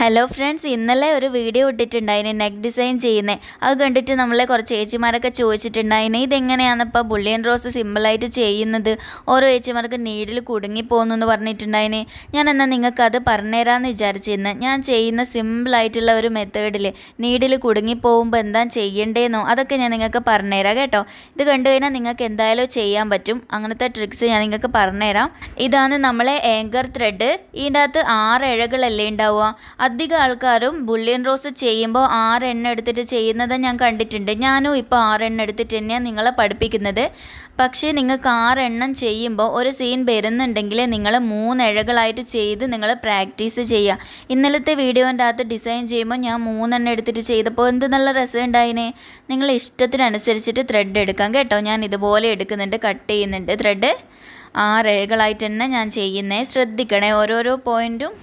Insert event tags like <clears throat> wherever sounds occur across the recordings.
Hello friends ഇന്നലെ ഒരു video ഇട്ടിട്ടുണ്ടായിന് neck design ചെയ്യുന്നത് അത് കണ്ടിട്ട് നമ്മളെ കുറച്ച് ചേച്ചിമാരൊക്കെ ചോദിച്ചിട്ടുണ്ടായിന് ഇതെങ്ങനെയാണ് ഇപ്പോൾ ബുള്ളിയൻ റോസ് സിമ്പിളായിട്ട് ചെയ്യുന്നത്? ഓരോ ചേച്ചിമാർക്ക് നീഡിൽ കുടുങ്ങി പോകുന്നു എന്ന് പറഞ്ഞിട്ടുണ്ടായിന്. ഞാൻ എന്നാൽ നിങ്ങൾക്ക് അത് പറഞ്ഞുതരാമെന്ന് വിചാരിച്ചിരുന്നു. ഞാൻ ചെയ്യുന്ന സിമ്പിളായിട്ടുള്ള ഒരു മെത്തേഡിൽ നീഡിൽ കുടുങ്ങി പോകുമ്പോൾ എന്താ ചെയ്യേണ്ടതെന്നോ അതൊക്കെ ഞാൻ നിങ്ങൾക്ക് പറഞ്ഞുതരാം കേട്ടോ. ഇത് കണ്ടു കഴിഞ്ഞാൽ നിങ്ങൾക്ക് എന്തായാലും ചെയ്യാൻ പറ്റും. അങ്ങനത്തെ ട്രിക്സ് ഞാൻ നിങ്ങൾക്ക് പറഞ്ഞുതരാം. ഇതാണ് നമ്മളെ ഏങ്കർ ത്രെഡ് ഇതിന്റെ അകത്ത് ആറ് ഇഴകളല്ലേ ഉണ്ടാവുക? അധികം ആൾക്കാരും ബുള്ളിയൻ റോസ് ചെയ്യുമ്പോൾ ആറെണ്ണം എടുത്തിട്ട് ചെയ്യുന്നത് ഞാൻ കണ്ടിട്ടുണ്ട്. ഞാനും ഇപ്പോൾ ആറെണ്ണം എടുത്തിട്ട് തന്നെയാണ് നിങ്ങളെ പഠിപ്പിക്കുന്നത്. പക്ഷേ നിങ്ങൾക്ക് ആറെണ്ണം ചെയ്യുമ്പോൾ ഒരു സീൻ വരുന്നുണ്ടെങ്കിൽ നിങ്ങൾ മൂന്ന് ഇഴകളായിട്ട് ചെയ്ത് നിങ്ങൾ പ്രാക്ടീസ് ചെയ്യുക. ഇന്നലത്തെ വീഡിയോന്റെ അകത്ത് ഡിസൈൻ ചെയ്യുമ്പോൾ ഞാൻ മൂന്നെണ്ണം എടുത്തിട്ട് ചെയ്തപ്പോൾ എന്ത് നല്ല രസം ഉണ്ടായിനെ. നിങ്ങൾ ഇഷ്ടത്തിനനുസരിച്ചിട്ട് ത്രെഡ് എടുക്കാം കേട്ടോ. ഞാൻ ഇതുപോലെ എടുക്കുന്നുണ്ട് കട്ട് ചെയ്യുന്നുണ്ട് ത്രെഡ് ആറ് ഇഴകളായിട്ട് തന്നെ ഞാൻ ചെയ്യുന്നേ ശ്രദ്ധിക്കണേ ഓരോരോ പോയിന്റും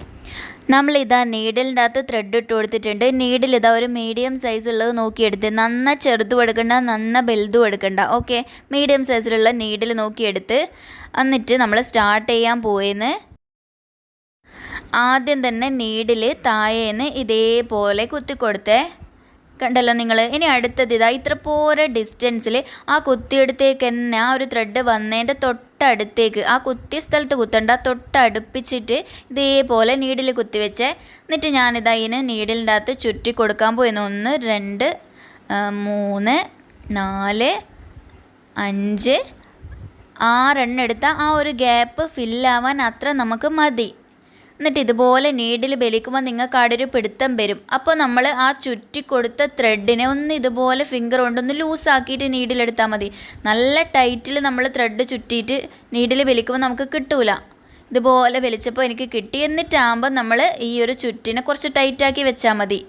നമ്മൾ ഇതാ നീഡിലിന്റെ അകത്ത് ത്രെഡ് ഇട്ട് കൊടുത്തിട്ടുണ്ട്. നീഡിൽ ഇതാ ഒരു മീഡിയം സൈസ് ഉള്ളത് നോക്കിയെടുത്ത് നന്ന ചെറുതും എടുക്കണ്ട നന്ന വലുതും എടുക്കണ്ട. ഓക്കെ മീഡിയം സൈസിലുള്ള നീഡിൽ നോക്കിയെടുത്ത് എന്നിട്ട് നമ്മൾ സ്റ്റാർട്ട് ചെയ്യാൻ പോയെന്ന് ആദ്യം തന്നെ നീഡിൽ താഴേന്ന് ഇതേപോലെ കുത്തിക്കൊടുത്തേ. കണ്ടല്ലോ നിങ്ങൾ ഇനി അടുത്തത് ഇതാ ഇത്ര പോരെ ഡിസ്റ്റൻസിൽ ആ കുത്തിയെടുത്തേക്ക് തന്നെ ആ ഒരു ത്രെഡ് വന്നതിന്റെ തൊട്ടടുത്തേക്ക് ആ കുത്തിയ സ്ഥലത്ത് കുത്തണ്ട തൊട്ടടുപ്പിച്ചിട്ട് ഇതേപോലെ നീഡിൽ കുത്തിവെച്ച് എന്നിട്ട് ഞാനിതാ ഇതിന് നീഡിലിന്റെ അകത്ത് ചുറ്റി കൊടുക്കാൻ പോയിരുന്നു ഒന്ന് രണ്ട് മൂന്ന് നാല് അഞ്ച് ആറെണ്ണം ആ ഒരു ഗ്യാപ്പ് ഫില്ലാവാൻ അത്ര നമുക്ക് മതി. എന്നിട്ട് ഇതുപോലെ നീഡിൽ ബലിക്കുമ്പോൾ നിങ്ങൾക്ക് അവിടെ ഒരു പിടുത്തം വരും. അപ്പോൾ നമ്മൾ ആ ചുറ്റി കൊടുത്ത ത്രെഡിനെ ഒന്ന് ഇതുപോലെ ഫിംഗർ കൊണ്ടൊന്ന് ലൂസാക്കിയിട്ട് നീഡിലെടുത്താൽ മതി. നല്ല ടൈറ്റിൽ നമ്മൾ ത്രെഡ് ചുറ്റിയിട്ട് നീഡിൽ വലിക്കുമ്പോൾ നമുക്ക് കിട്ടൂല. ഇതുപോലെ വലിച്ചപ്പോൾ എനിക്ക് കിട്ടി. എന്നിട്ടാകുമ്പോൾ നമ്മൾ ഈ ഒരു ചുറ്റിനെ കുറച്ച് ടൈറ്റാക്കി വെച്ചാൽ മതി.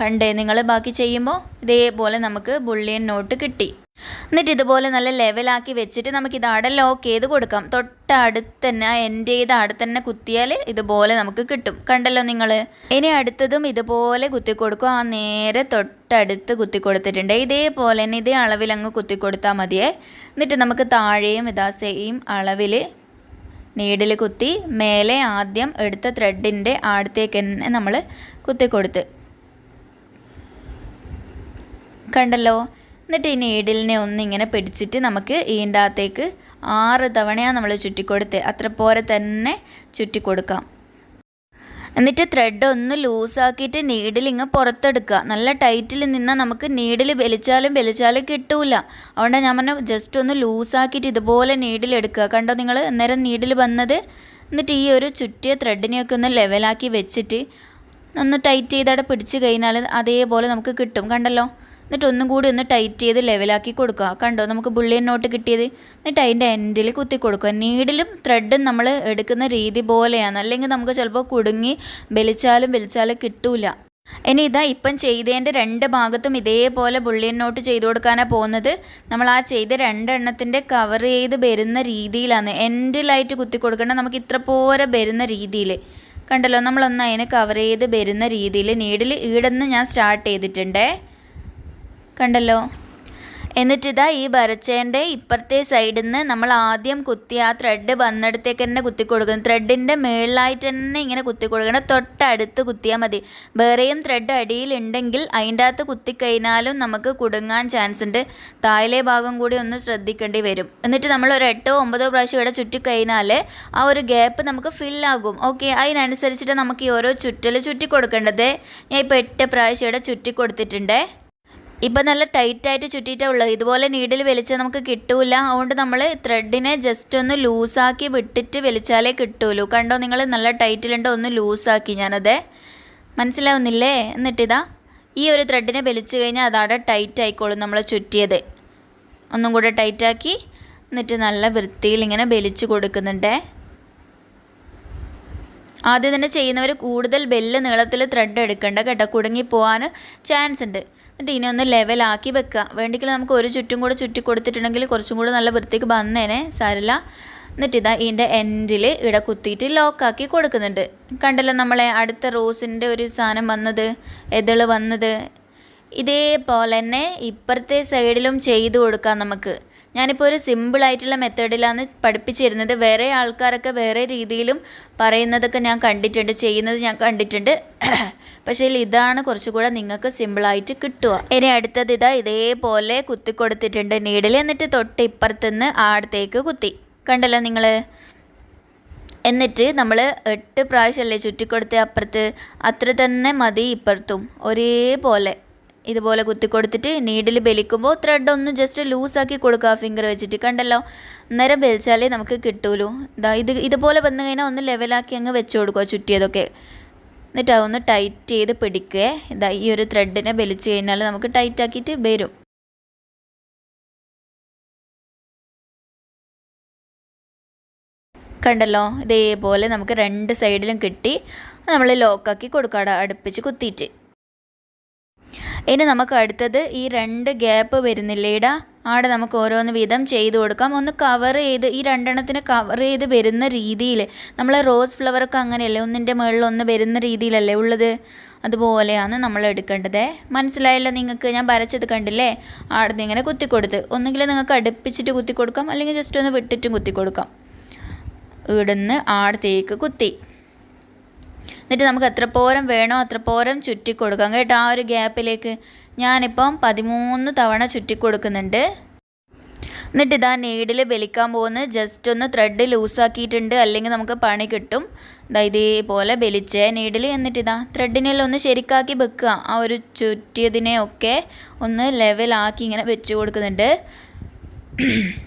കണ്ടേ? നിങ്ങൾ ബാക്കി ചെയ്യുമ്പോൾ ഇതേപോലെ നമുക്ക് ബുള്ളിയൻ നോട്ട് കിട്ടി. എന്നിട്ട് ഇതുപോലെ നല്ല ലെവലാക്കി വെച്ചിട്ട് നമുക്ക് ഇത് അവിടെ ലോക്ക് ചെയ്ത് കൊടുക്കാം. തൊട്ടടുത്ത് തന്നെ എന്റെ അവിടെ തന്നെ കുത്തിയാൽ ഇതുപോലെ നമുക്ക് കിട്ടും. കണ്ടല്ലോ നിങ്ങൾ ഇനി അടുത്തതും ഇതുപോലെ കുത്തി കൊടുക്കും ആ നേരെ തൊട്ടടുത്ത് കുത്തി കൊടുത്തിട്ടുണ്ട് ഇതേപോലെ തന്നെ ഇതേ അളവിൽ അങ്ങ് കുത്തി കൊടുത്താൽ മതിയേ. എന്നിട്ട് നമുക്ക് താഴെയും ഇതാ സെയിം അളവിൽ നീഡിൽ കുത്തി മേലെ ആദ്യം എടുത്ത ത്രെഡിന്റെ അടുത്തേക്ക് തന്നെ നമ്മൾ കുത്തി കൊടുത്ത് കണ്ടല്ലോ? എന്നിട്ട് ഈ നീഡിലിനെ ഒന്നിങ്ങനെ പിടിച്ചിട്ട് നമുക്ക് ഈണ്ടാത്തേക്ക് ആറ് തവണയാണ് നമ്മൾ ചുറ്റിക്കൊടുത്ത് അത്ര പോരെ തന്നെ ചുറ്റിക്കൊടുക്കാം. എന്നിട്ട് ത്രെഡ് ഒന്ന് ലൂസാക്കിയിട്ട് നീഡിൽ ഇങ്ങ് പുറത്തെടുക്കുക. നല്ല ടൈറ്റിൽ നിന്നാൽ നമുക്ക് നീഡിൽ വലിച്ചാലും വലിച്ചാലും കിട്ടൂല. അതുകൊണ്ട് ഞാൻ പറഞ്ഞു ജസ്റ്റ് ഒന്ന് ലൂസാക്കിയിട്ട് ഇതുപോലെ നീഡിൽ എടുക്കുക. കണ്ടോ നിങ്ങൾ? അന്നേരം നീഡിൽ വന്നത് എന്നിട്ട് ഈ ഒരു ചുറ്റിയ ത്രെഡിനെയൊക്കെ ഒന്ന് ലെവലാക്കി വെച്ചിട്ട് ഒന്ന് ടൈറ്റ് ചെയ്തവിടെ പിടിച്ച് കഴിഞ്ഞാൽ അതേപോലെ നമുക്ക് കിട്ടും. കണ്ടല്ലോ? എന്നിട്ട് ഒന്നും കൂടി ഒന്ന് ടൈറ്റ് ചെയ്ത് ലെവലാക്കി കൊടുക്കുക. കണ്ടോ? നമുക്ക് ബുള്ളിയൻ നോട്ട് കിട്ടിയത്. എന്നിട്ട് അതിന്റെ എൻഡിൽ കുത്തി കൊടുക്കുക. നീഡിലും ത്രെഡും നമ്മൾ എടുക്കുന്ന രീതി പോലെയാണ്. അല്ലെങ്കിൽ നമുക്ക് ചിലപ്പോൾ കുടുങ്ങി വലിച്ചാലും വലിച്ചാലും കിട്ടൂല. ഇനി ഇതാ ഇപ്പം ചെയ്തതിന്റെ രണ്ട് ഭാഗത്തും ഇതേപോലെ ബുള്ളിയൻ നോട്ട് ചെയ്തു കൊടുക്കാനാണ് പോകുന്നത്. നമ്മൾ ആ ചെയ്ത രണ്ടെണ്ണത്തിന്റെ കവർ ചെയ്ത് വരുന്ന രീതിയിലാണ്. എൻഡിലായിട്ട് കുത്തി കൊടുക്കേണ്ട നമുക്ക് ഇത്ര പോരെ വരുന്ന രീതിയിൽ കണ്ടല്ലോ? നമ്മളൊന്ന് അതിനെ കവർ ചെയ്ത് വരുന്ന രീതിയിൽ നീഡിൽ ഈടെന്ന് ഞാൻ സ്റ്റാർട്ട് ചെയ്തിട്ടുണ്ടേ. കണ്ടല്ലോ. എന്നിട്ടിതാ ഈ വരച്ചേന്റെ ഇപ്പുറത്തെ സൈഡിൽ നിന്ന് നമ്മൾ ആദ്യം കുത്തി ആ ത്രെഡ് വന്നിടത്തേക്ക് തന്നെ കുത്തി കൊടുക്കണം ത്രെഡിന്റെ മേളിലായിട്ട് തന്നെ ഇങ്ങനെ കുത്തി കൊടുക്കണം. തൊട്ടടുത്ത് കുത്തിയാൽ മതി. വേറെയും ത്രെഡ് അടിയിലുണ്ടെങ്കിൽ അതിന്റെ അകത്ത് കുത്തിക്കഴിഞ്ഞാലും നമുക്ക് കുടുങ്ങാൻ ചാൻസ് ഉണ്ട്. താഴെ ഭാഗം കൂടി ഒന്ന് ശ്രദ്ധിക്കേണ്ടി വരും. എന്നിട്ട് നമ്മൾ ഒരു എട്ടോ ഒമ്പതോ പ്രാവശ്യം ഇവിടെ ചുറ്റിക്കഴിഞ്ഞാൽ ആ ഒരു ഗ്യാപ്പ് നമുക്ക് ഫില്ലാകും ഓക്കെ അതിനനുസരിച്ചിട്ട് നമുക്ക് ഈ ഓരോ ചുറ്റൽ ചുറ്റി കൊടുക്കേണ്ടത്. ഞാൻ ഇപ്പോൾ എട്ട് പ്രാവശ്യം ഇവിടെ ചുറ്റി കൊടുത്തിട്ടുണ്ടേ. ഇപ്പം നല്ല ടൈറ്റായിട്ട് ചുറ്റിയിട്ടേ ഉള്ളത് ഇതുപോലെ നീഡിൽ വലിച്ചാൽ നമുക്ക് കിട്ടൂല. അതുകൊണ്ട് നമ്മൾ ത്രെഡിനെ ജസ്റ്റ് ഒന്ന് ലൂസാക്കി വിട്ടിട്ട് വലിച്ചാലേ കിട്ടുള്ളൂ കണ്ടോ? നിങ്ങൾ നല്ല ടൈറ്റിലുണ്ടോ ഒന്ന് ലൂസാക്കി ഞാനത്. മനസ്സിലാവുന്നില്ലേ? എന്നിട്ടിതാ ഈ ഒരു ത്രെഡിനെ വലിച്ചു കഴിഞ്ഞാൽ അതവിടെ ടൈറ്റ് ആയിക്കോളും നമ്മൾ ചുറ്റിയത്. ഒന്നും കൂടെ ടൈറ്റാക്കി എന്നിട്ട് നല്ല വൃത്തിയിൽ ഇങ്ങനെ വലിച്ചു കൊടുക്കുന്നുണ്ടേ. ആദ്യം തന്നെ ചെയ്യുന്നവർ കൂടുതൽ ബെല്ല് നീളത്തിൽ ത്രെഡ് എടുക്കേണ്ട കേട്ടോ. കുടുങ്ങി പോകാൻ ചാൻസ് ഉണ്ട്. എന്നിട്ട് ഇനി ഒന്ന് ലെവലാക്കി വെക്കുക വേണ്ടെങ്കിൽ നമുക്ക് ഒരു ചുറ്റും കൂടെ ചുറ്റി കൊടുത്തിട്ടുണ്ടെങ്കിൽ കുറച്ചും കൂടെ നല്ല വൃത്തിക്ക് വന്നേനെ സാരില്ല. എന്നിട്ട് ഇതാ ഇതിന്റെ എൻഡിൽ ഇട കുത്തിയിട്ട് ലോക്കാക്കി കൊടുക്കുന്നുണ്ട്. കണ്ടല്ലോ നമ്മളെ അടുത്ത റോസിന്റെ ഒരു സാധനം വന്നത് എതിൾ വന്നത്. ഇതേപോലെ തന്നെ ഇപ്പുറത്തെ സൈഡിലും ചെയ്ത് കൊടുക്കാം നമുക്ക്. ഞാനിപ്പോൾ ഒരു സിമ്പിൾ ആയിട്ടുള്ള മെത്തേഡിലാണ് പഠിപ്പിച്ചിരുന്നത്. വേറെ ആൾക്കാരൊക്കെ വേറെ രീതിയിലും പറയുന്നതൊക്കെ ഞാൻ കണ്ടിട്ടുണ്ട് ചെയ്യുന്നത് ഞാൻ കണ്ടിട്ടുണ്ട്. <coughs> പക്ഷേ ഇതാണ് കുറച്ചുകൂടെ നിങ്ങൾക്ക് സിമ്പിളായിട്ട് കിട്ടുക. ഇനി അടുത്തത് ഇതാ ഇതേപോലെ കുത്തി കൊടുത്തിട്ടുണ്ട്. നീഡിൽ എന്നിട്ട് തൊട്ട് ഇപ്പുറത്തുനിന്ന് ആടത്തേക്ക് കുത്തി. കണ്ടല്ലോ നിങ്ങൾ എന്നിട്ട് നമ്മൾ എട്ട് പ്രാവശ്യമല്ലേ ചുറ്റിക്കൊടുത്ത അപ്പുറത്ത്? അത്ര തന്നെ മതി ഇപ്പുറത്തും. ഒരേപോലെ. ഇതുപോലെ കുത്തി കൊടുത്തിട്ട് നീഡിൽ ബലിക്കുമ്പോൾ ത്രെഡ് ഒന്ന് ജസ്റ്റ് ലൂസാക്കി കൊടുക്കുക ഫിംഗർ വെച്ചിട്ട്. കണ്ടല്ലോ? നേരം ബലിച്ചാലേ നമുക്ക് കിട്ടൂലൂ. ഇതാ ഇത് ഇതുപോലെ വന്നു കഴിഞ്ഞാൽ ഒന്ന് ലെവലാക്കി അങ്ങ് വെച്ച് കൊടുക്കുക ചുറ്റിയതൊക്കെ. എന്നിട്ട് അതൊന്ന് ടൈറ്റ് ചെയ്ത് പിടിക്കുക ഇതാ ഈ ഒരു ത്രെഡിനെ ബലിച്ച് കഴിഞ്ഞാൽ നമുക്ക് ടൈറ്റ് ആക്കിയിട്ട് വരും. കണ്ടല്ലോ? ഇതേപോലെ നമുക്ക് രണ്ട് സൈഡിലും കിട്ടി. നമ്മൾ ലോക്കാക്കി കൊടുക്കാം അടുപ്പിച്ച് കുത്തിയിട്ട്. ഇനി നമുക്ക് അടുത്തത് ഈ രണ്ട് ഗ്യാപ്പ് വരുന്നില്ലേ ഇടാ ആടെ നമുക്ക് ഓരോന്ന് വീതം ചെയ്ത് കൊടുക്കാം. ഒന്ന് കവർ ചെയ്ത് ഈ രണ്ടെണ്ണത്തിന് കവർ ചെയ്ത് വരുന്ന രീതിയിൽ നമ്മൾ റോസ് ഫ്ലവറൊക്കെ അങ്ങനെയല്ലേ? ഒന്നിന്റെ മുകളിൽ ഒന്ന് വരുന്ന രീതിയിലല്ലേ ഉള്ളത്? അതുപോലെയാണ് നമ്മൾ എടുക്കേണ്ടത്. മനസ്സിലായല്ലോ നിങ്ങൾക്ക്? ഞാൻ വരച്ചത് കണ്ടില്ലേ? നിന്ന് ഇങ്ങനെ കുത്തിക്കൊടുത്ത് ഒന്നുകിൽ നിങ്ങൾക്ക് അടുപ്പിച്ചിട്ട് കുത്തി കൊടുക്കാം. അല്ലെങ്കിൽ ജസ്റ്റ് ഒന്ന് വിട്ടിട്ടും കുത്തി കൊടുക്കാം. ഇവിടുന്ന് ആടത്തേക്ക് കുത്തി. എന്നിട്ട് നമുക്ക് എത്ര പോരം വേണോ അത്ര പോരം ചുറ്റി കൊടുക്കാം കേട്ടോ ആ ഒരു ഗ്യാപ്പിലേക്ക് ഞാനിപ്പം പതിമൂന്ന് തവണ ചുറ്റി കൊടുക്കുന്നുണ്ട് എന്നിട്ട് ഇതാ നീഡിൽ വലിക്കാൻ പോകുന്നത് ജസ്റ്റ് ഒന്ന് ത്രെഡ് ലൂസാക്കിയിട്ടുണ്ട് അല്ലെങ്കിൽ നമുക്ക് പണി കിട്ടും. ഇതാ ഇതേപോലെ വലിച്ചേ നീഡിൽ എന്നിട്ട് ഇതാ ത്രെഡിനെല്ലാം ഒന്ന് ശരിക്കാക്കി വെക്കുക. ആ ഒരു ചുറ്റിയതിനെ ഒക്കെ ഒന്ന് ലെവലാക്കി ഇങ്ങനെ വെച്ച് കൊടുക്കുന്നുണ്ട്. <clears throat>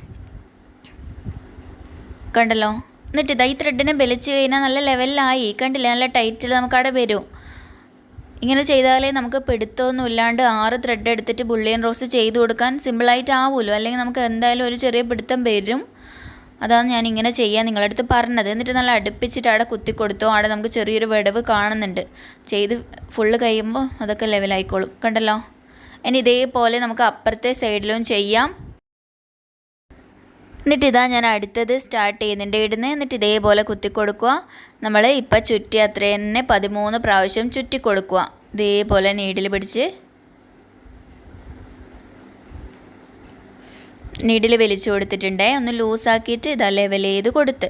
കണ്ടല്ലോ? എന്നിട്ട് ഇതാ ഈ ത്രെഡിനെ വലിച്ചു കഴിഞ്ഞാൽ നല്ല ലെവലിലായി കണ്ടില്ല? നല്ല ടൈറ്റിൽ നമുക്ക് അവിടെ വരും. ഇങ്ങനെ ചെയ്താലേ നമുക്ക് പിടുത്തമൊന്നും ഇല്ലാണ്ട് ആറ് ത്രെഡ് എടുത്തിട്ട് ബുള്ളിയൻ റോസ് ചെയ്ത് കൊടുക്കാൻ സിമ്പിളായിട്ട് ആവുമല്ലോ അല്ലെങ്കിൽ നമുക്ക് എന്തായാലും ഒരു ചെറിയ പിടുത്തം വരും. അതാണ് ഞാൻ ഇങ്ങനെ ചെയ്യാൻ നിങ്ങളുടെ അടുത്ത് പറഞ്ഞത്. എന്നിട്ട് നല്ല അടുപ്പിച്ചിട്ട് അവിടെ കുത്തി കൊടുത്തോ അവിടെ നമുക്ക് ചെറിയൊരു വിടവ് കാണുന്നുണ്ട്. ചെയ്ത് ഫുള്ള് കഴിയുമ്പോൾ അതൊക്കെ ലെവലായിക്കോളും കണ്ടല്ലോ? ഇനി ഇതേപോലെ നമുക്ക് അപ്പുറത്തെ സൈഡിലും ചെയ്യാം. എന്നിട്ട് ഇതാ ഞാൻ അടുത്തത് സ്റ്റാർട്ട് ചെയ്യുന്നുണ്ട്. ഇടുന്നത് എന്നിട്ട് ഇതേപോലെ കുത്തി കൊടുക്കുക നമ്മൾ ഇപ്പം ചുറ്റി അത്ര തന്നെ പതിമൂന്ന് പ്രാവശ്യം ചുറ്റി കൊടുക്കുക. ഇതേപോലെ നീഡിൽ പിടിച്ച്. നീഡിൽ വലിച്ചു കൊടുത്തിട്ടുണ്ടേ. ഒന്ന് ലൂസാക്കിയിട്ട് ഇതാ ലെവൽ ചെയ്ത് കൊടുത്ത്.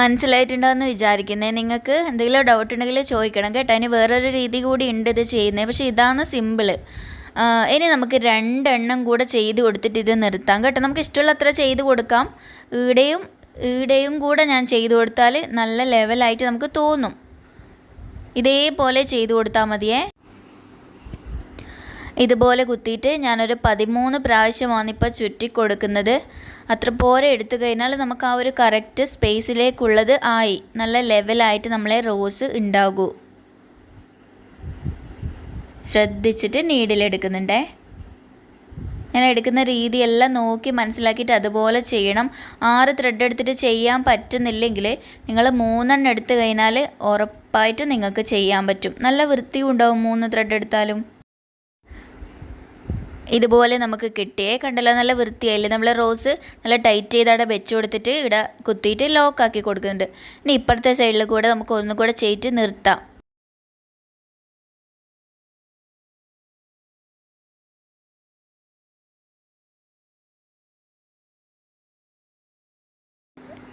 മനസ്സിലായിട്ടുണ്ടോയെന്ന് വിചാരിക്കുന്നത് നിങ്ങൾക്ക് എന്തെങ്കിലും ഡൗട്ട് ഉണ്ടെങ്കിൽ ചോദിക്കണം കേട്ടോ. ഇനി വേറൊരു രീതി കൂടി ഉണ്ട് ഇത് ചെയ്യുന്നത് പക്ഷേ ഇതാണ് സിമ്പിൾ ഇനി നമുക്ക് രണ്ടെണ്ണം കൂടെ ചെയ്ത് കൊടുത്തിട്ട് ഇത് നിർത്താം കേട്ടോ. നമുക്ക് ഇഷ്ടമുള്ള അത്ര ചെയ്ത് കൊടുക്കാം. ഈടെയും ഈടെയും കൂടെ ഞാൻ ചെയ്ത് കൊടുത്താൽ നല്ല ലെവലായിട്ട് നമുക്ക് തോന്നും. ഇതേപോലെ ചെയ്ത് കൊടുത്താൽ മതിയേ. ഇതുപോലെ കുത്തിയിട്ട് ഞാനൊരു പതിമൂന്ന് പ്രാവശ്യമാണ് ഇപ്പോൾ ചുറ്റി കൊടുക്കുന്നത്. അത്ര പോരെ എടുത്തു കഴിഞ്ഞാൽ നമുക്ക് ആ ഒരു കറക്റ്റ് സ്പേസിലേക്കുള്ളത് ആയി. നല്ല ലെവലായിട്ട് നമ്മളെ റോസ് ഉണ്ടാകൂ. ശ്രദ്ധിച്ചിട്ട് നീഡിലെടുക്കുന്നുണ്ടേ ഞാൻ എടുക്കുന്ന രീതിയെല്ലാം നോക്കി മനസ്സിലാക്കിയിട്ട് അതുപോലെ ചെയ്യണം. ആറ് ത്രെഡ് എടുത്തിട്ട് ചെയ്യാൻ പറ്റുന്നില്ലെങ്കിൽ നിങ്ങൾ മൂന്നെണ്ണം എടുത്തു കഴിഞ്ഞാൽ ഉറപ്പായിട്ടും നിങ്ങൾക്ക് ചെയ്യാൻ പറ്റും. നല്ല വൃത്തിയും ഉണ്ടാവും മൂന്ന് ത്രെഡ് എടുത്താലും. ഇതുപോലെ നമുക്ക് കിട്ടിയേ കണ്ടല്ലോ നല്ല വൃത്തിയായില്ലേ? നമ്മൾ റോസ് നല്ല ടൈറ്റ് ചെയ്ത് അവിടെ വെച്ച് കൊടുത്തിട്ട് ഇവിടെ കുത്തിയിട്ട് ലോക്കാക്കി കൊടുക്കുന്നുണ്ട്. ഇനി ഇപ്പുറത്തെ സൈഡിൽ കൂടെ നമുക്ക് ഒന്നുകൂടെ ചെയ്തിട്ട് നിർത്താം.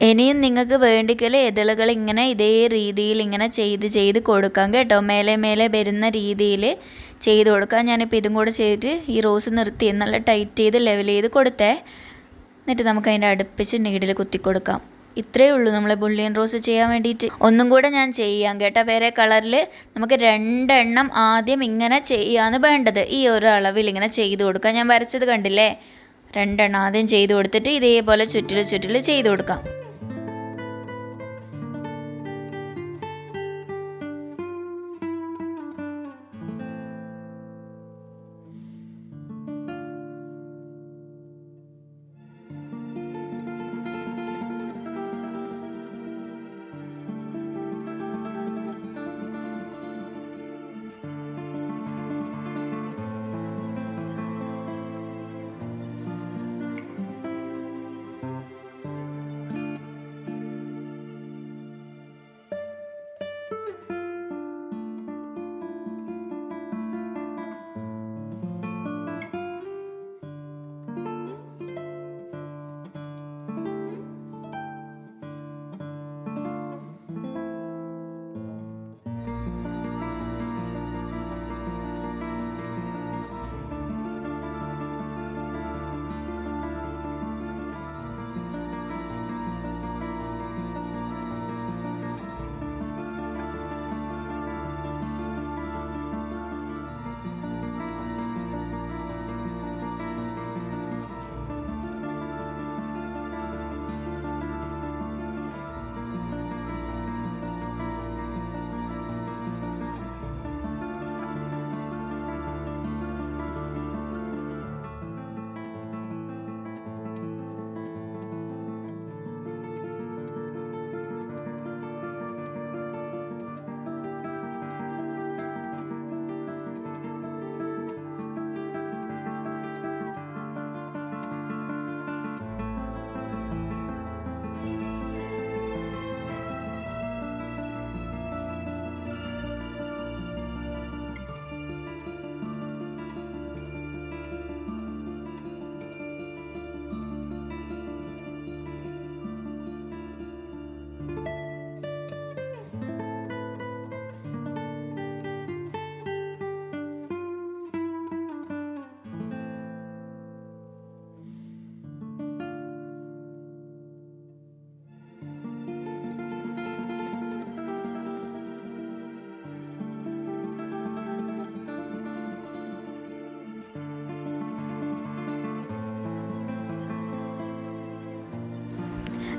ഇനിയും നിങ്ങൾക്ക് വേണ്ടിക്കൽ ഇതളുകൾ ഇങ്ങനെ ഇതേ രീതിയിൽ ഇങ്ങനെ ചെയ്ത് ചെയ്ത് കൊടുക്കാം കേട്ടോ. മേലെ മേലെ വരുന്ന രീതിയിൽ ചെയ്ത് കൊടുക്കാം. ഞാനിപ്പോൾ ഇതും കൂടെ ചെയ്തിട്ട് ഈ റോസ് നിർത്തി നല്ല ടൈറ്റ് ചെയ്ത് ലെവൽ ചെയ്ത് കൊടുത്തേ. എന്നിട്ട് നമുക്ക് അതിന്റെ അടുപ്പിച്ച് നീഡിൽ കുത്തി കൊടുക്കാം. ഇത്രയേ ഉള്ളൂ നമ്മളെ ബുള്ളിയൻ റോസ് ചെയ്യാൻ വേണ്ടിയിട്ട്. ഒന്നും കൂടെ ഞാൻ ചെയ്യാം കേട്ടോ. വേറെ കളറിൽ നമുക്ക് രണ്ടെണ്ണം ആദ്യം ഇങ്ങനെ ചെയ്യാന്ന് വേണ്ടത്. ഈ ഒരു അളവിൽ ഇങ്ങനെ ചെയ്ത് കൊടുക്കാം. ഞാൻ വരച്ചത് കണ്ടില്ലേ? രണ്ടെണ്ണം ആദ്യം ചെയ്ത് കൊടുത്തിട്ട് ഇതേപോലെ ചുറ്റിൽ ചുറ്റിൽ ചെയ്ത് കൊടുക്കാം.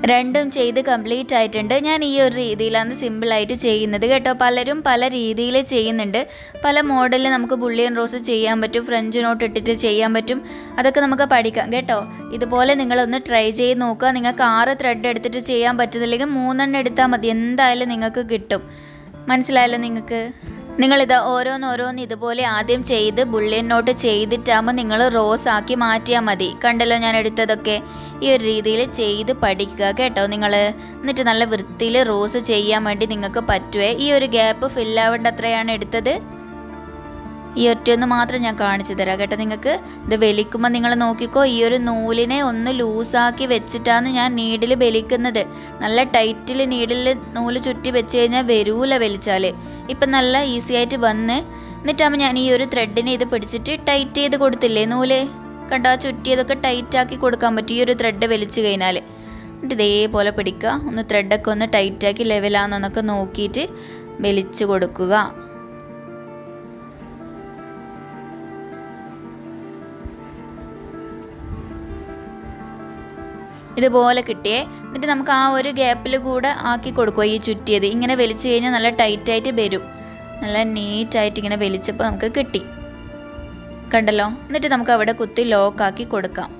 രണ്ടും ചെയ്ത് കംപ്ലീറ്റ് ആയിട്ടുണ്ട്. ഞാൻ ഈ ഒരു രീതിയിലാണ് സിമ്പിളായിട്ട് ചെയ്യുന്നത് കേട്ടോ. പലരും പല രീതിയിൽ ചെയ്യുന്നുണ്ട്. പല മോഡലിൽ നമുക്ക് ബുള്ളിയൻ റോസ് ചെയ്യാൻ പറ്റും. ഫ്രഞ്ച് നോട്ട് ഇട്ടിട്ട് ചെയ്യാൻ പറ്റും. അതൊക്കെ നമുക്ക് പഠിക്കാം കേട്ടോ. ഇതുപോലെ നിങ്ങളൊന്ന് ട്രൈ ചെയ്ത് നോക്കുക. നിങ്ങൾക്ക് ആറ് ത്രെഡ് എടുത്തിട്ട് ചെയ്യാൻ പറ്റുന്നില്ലെങ്കിൽ മൂന്നെണ്ണം എടുത്താൽ മതി. എന്തായാലും നിങ്ങൾക്ക് കിട്ടും. മനസ്സിലായല്ലോ നിങ്ങൾക്ക്? നിങ്ങളിത് ഓരോന്നോരോന്ന് ഇതുപോലെ ആദ്യം ചെയ്ത് ബുള്ളിയൻ നോട്ട് ചെയ്തിട്ടാകുമ്പോൾ നിങ്ങൾ റോസ് ആക്കി മാറ്റിയാൽ മതി. കണ്ടല്ലോ ഞാൻ എടുത്തതൊക്കെ. ഈ ഒരു രീതിയിൽ ചെയ്ത് പഠിക്കുക കേട്ടോ നിങ്ങൾ എന്നിട്ട് നല്ല വൃത്തിയിൽ റോസ് ചെയ്യാൻ വേണ്ടി നിങ്ങൾക്ക് പറ്റുവേ. ഈ ഒരു ഗ്യാപ്പ് ഫില്ലാവേണ്ട അത്രയാണ് എടുത്തത്. ഈ ഒറ്റയൊന്ന് മാത്രം ഞാൻ കാണിച്ചു തരാം കേട്ടോ. നിങ്ങൾക്ക് ഇത് വലിക്കുമ്പോൾ നിങ്ങൾ നോക്കിക്കോ ഈ ഒരു നൂലിനെ ഒന്ന് ലൂസാക്കി വെച്ചിട്ടാണ് ഞാൻ നീഡിൽ വലിക്കുന്നത്. നല്ല ടൈറ്റിൽ നീഡിൽ നൂൽ ചുറ്റി വെച്ച് കഴിഞ്ഞാൽ വരൂല വലിച്ചാൽ ഇപ്പം നല്ല ഈസി ആയിട്ട് വന്ന് എന്നിട്ടാകുമ്പോൾ ഞാൻ ഈ ഒരു ത്രെഡിനെ ഇത് പിടിച്ചിട്ട് ടൈറ്റ് ചെയ്ത് കൊടുത്തില്ലേ നൂൽ? കണ്ടോ ആ ചുറ്റിയതൊക്കെ ടൈറ്റാക്കി കൊടുക്കാൻ പറ്റും ഈ ഒരു ത്രെഡ് വലിച്ചു കഴിഞ്ഞാൽ എന്നിട്ട് ഇതേപോലെ പിടിക്കുക. ഒന്ന് ത്രെഡൊക്കെ ഒന്ന് ടൈറ്റാക്കി ലെവലാണെന്നൊക്കെ നോക്കിയിട്ട് വലിച്ചു കൊടുക്കുക. ഇതുപോലെ കിട്ടിയേ. എന്നിട്ട് നമുക്ക് ആ ഒരു ഗ്യാപ്പിൽ കൂടെ ആക്കി കൊടുക്കുക ഈ ചുറ്റിയത്. ഇങ്ങനെ വലിച്ചു കഴിഞ്ഞാൽ നല്ല ടൈറ്റായിട്ട് വരും. നല്ല നീറ്റായിട്ട് ഇങ്ങനെ വലിച്ചപ്പോൾ നമുക്ക് കിട്ടി. കണ്ടല്ലോ? എന്നിട്ട് നമുക്ക് അവിടെ കുത്തി ലോക്കാക്കി കൊടുക്കാം.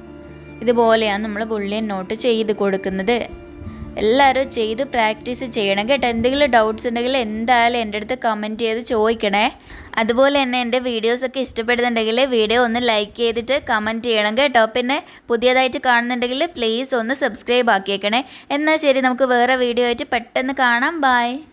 ഇതുപോലെയാണ് നമ്മൾ ബുള്ളിയൻ നോട്ട് ചെയ്ത് കൊടുക്കുന്നത്. എല്ലാവരും ചെയ്ത് പ്രാക്ടീസ് ചെയ്യണം കേട്ടോ. എന്തെങ്കിലും ഡൗട്ട്സ് ഉണ്ടെങ്കിൽ എന്തായാലും എന്റെ അടുത്ത് കമന്റ് ചെയ്ത് ചോദിക്കണേ. അതുപോലെ തന്നെ എന്റെ വീഡിയോസൊക്കെ ഇഷ്ടപ്പെടുന്നുണ്ടെങ്കിൽ വീഡിയോ ഒന്ന് ലൈക്ക് ചെയ്തിട്ട് കമന്റ് ചെയ്യണം കേട്ടോ. പിന്നെ പുതിയതായിട്ട് കാണുന്നുണ്ടെങ്കിൽ പ്ലീസ് ഒന്ന് സബ്സ്ക്രൈബ് ആക്കിയേക്കണേ. എന്നാൽ ശരി നമുക്ക് വേറെ വീഡിയോ ആയിട്ട് പെട്ടെന്ന് കാണാം. ബൈ